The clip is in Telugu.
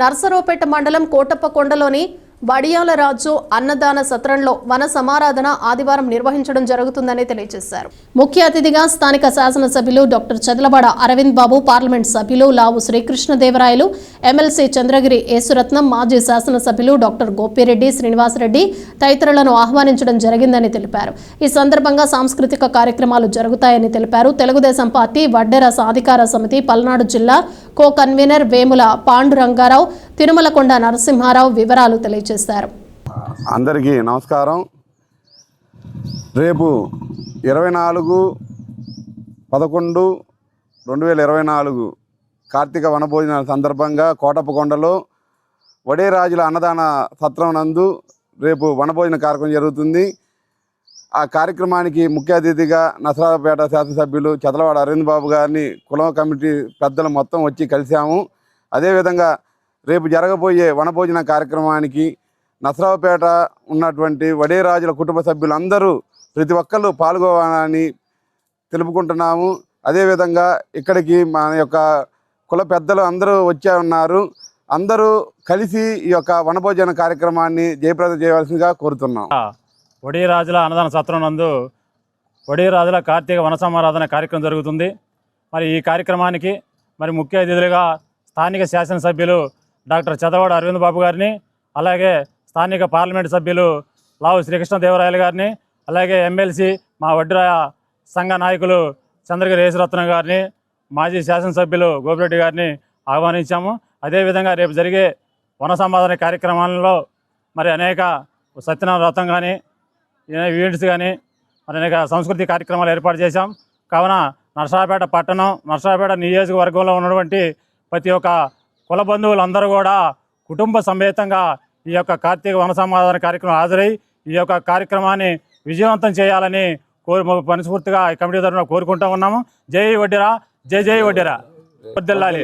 నర్సరావుపేట మండలం కోటప్పకొండలోని వడియాల రాజు అన్నదాన సత్రంలో వన సమారాధన ఆదివారం నిర్వహించడం జరుగుతుందని తెలియజేశారు. ముఖ్య అతిథిగా స్థానిక శాసనసభ్యులు డాక్టర్ చదలవాడ అరవింద్ బాబు పార్లమెంట్ సభ్యులు లావు శ్రీకృష్ణదేవరాయలు ఎమ్మెల్సీ చంద్రగిరి యేసురత్నం మాజీ శాసనసభ్యులు డాక్టర్ గోపిరెడ్డి శ్రీనివాసరెడ్డి తదితరులను ఆహ్వానించడం జరిగిందని తెలిపారు. ఈ సందర్భంగా సాంస్కృతిక కార్యక్రమాలు జరుగుతాయని తెలిపారు. తెలుగుదేశం పార్టీ వడ్డెర సాధికార సమితి పల్నాడు జిల్లా కో కన్వీనర్ వేముల పాండురంగారావు తిరుమలకొండ నరసింహారావు వివరాలు తెలియజేశారు. అందరికీ నమస్కారం. రేపు ఇరవై నాలుగు పదకొండు రెండు వేల ఇరవై నాలుగు కార్తీక వనభోజనాల సందర్భంగా కోటప్పకొండలో వడేరాజుల అన్నదాన సత్రం నందు రేపు వనభోజన కార్యక్రమం జరుగుతుంది. ఆ కార్యక్రమానికి ముఖ్య అతిథిగా నసరాపేట శాసనసభ్యులు చదలవాడ అరవింద్ బాబు గారిని కులం కమిటీ పెద్దలు మొత్తం వచ్చి కలిశాము. అదేవిధంగా రేపు జరగబోయే వనభోజన కార్యక్రమానికి నసరావుపేట ఉన్నటువంటి వడేరాజుల కుటుంబ సభ్యులందరూ ప్రతి ఒక్కళ్ళు పాల్గొనాలని తెలుపుకుంటున్నాము. అదేవిధంగా ఇక్కడికి మన యొక్క కుల పెద్దలు అందరూ వచ్చే ఉన్నారు. అందరూ కలిసి ఈ యొక్క వనభోజన కార్యక్రమాన్ని జయప్రదం చేయవలసిందిగా కోరుతున్నాం. ఒడిరాజుల అన్నదాన సత్రం నందు ఒడిరాజుల కార్తీక వనసమారాధన కార్యక్రమం జరుగుతుంది. మరి ఈ కార్యక్రమానికి మరి ముఖ్య అతిథులుగా స్థానిక శాసనసభ్యులు డాక్టర్ చదవాడ అరవింద్ బాబు గారిని అలాగే స్థానిక పార్లమెంట్ సభ్యులు లావు శ్రీకృష్ణదేవరాయలు గారిని అలాగే ఎమ్మెల్సీ మా వడ్డీరాయ సంఘ నాయకులు చంద్రగిరి యేసురత్నం గారిని మాజీ శాసనసభ్యులు గోపిరెడ్డి గారిని ఆహ్వానించాము. అదేవిధంగా రేపు జరిగే వన సమాధాన కార్యక్రమాలలో మరి అనేక సత్యనారాయణ వ్రతం కానీ ఈవెంట్స్ కానీ మరి అనేక సంస్కృతి కార్యక్రమాలు ఏర్పాటు చేశాం. కావున నర్సరాపేట పట్టణం నర్సరాపేట నియోజకవర్గంలో ఉన్నటువంటి ప్రతి ఒక్క కుల బంధువులందరూ కూడా కుటుంబ సమేతంగా ఈ యొక్క కార్తీక వన సమాధాన కార్యక్రమం హాజరై ఈ యొక్క కార్యక్రమాన్ని విజయవంతం చేయాలని కోరి మనస్ఫూర్తిగా ఈ కమిటీ తరఫున కోరుకుంటూ ఉన్నాము. జై వడ్డీరా జై జై వడ్డీరా. వద్దెల్లాలి